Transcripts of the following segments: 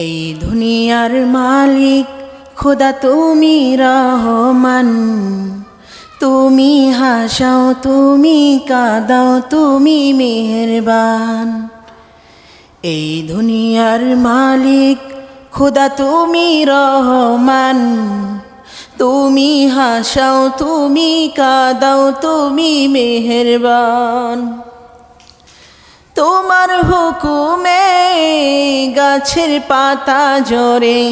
এই দুনিয়ার মালিক, খোদা তুমি রহমান। তুমি হাসাও, তুমি কাদাও, তুমি মেহরবান। এই দুনিয়ার মালিক, খোদা তুমি রহমান। তুমি হাসাও, তুমি কাদাও, তুমি মেহেরবান। তোমার হুকুমে গাছের পাতা জোরে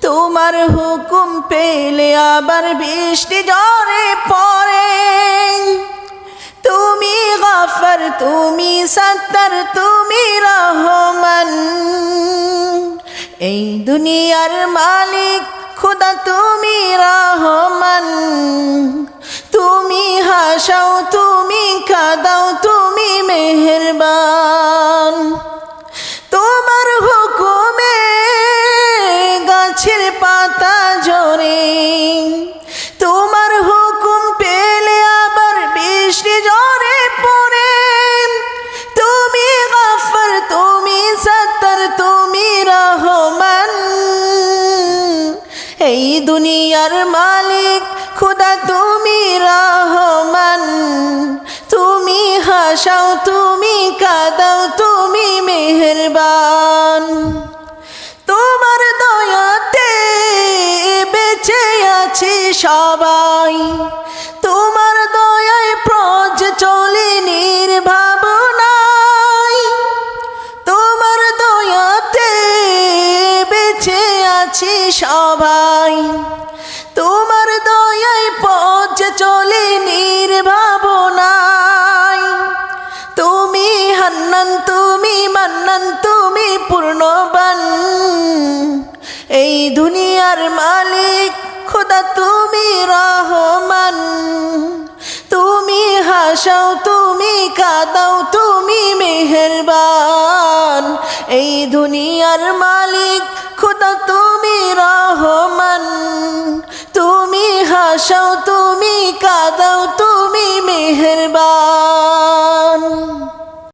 তোমার হুকুম পেলে আবার বৃষ্টি জরে পরে তুমি গাফর, তুমি সত্তর, তুমি রহমান। এই দুনিয়ার মালিক খুদা, তুমি রহমান। তুমি হাসাও, তুমি কাদাও, তুমি মেহেরবান দুনিয়ার মালিক খুদা তুমি রহমান। তুমি হাসাও তুমি কাদাও তুমি মেহেরবান। সবাই। তোমার দয়ায় পথ চলে নির্ভাবনাই তুমি হান্নান, তুমি মান্নান, তুমি পূর্ণবান। এই দুনিয়ার মালিক খোদা, তুমি রহমান। তুমি হাসাও, তুমি কাদাও, তুমি মেহেরবান। এই দুনিয়ার মালিক খোদা, তুমি রহমান তুমি হাসাও তুমি কাদাও।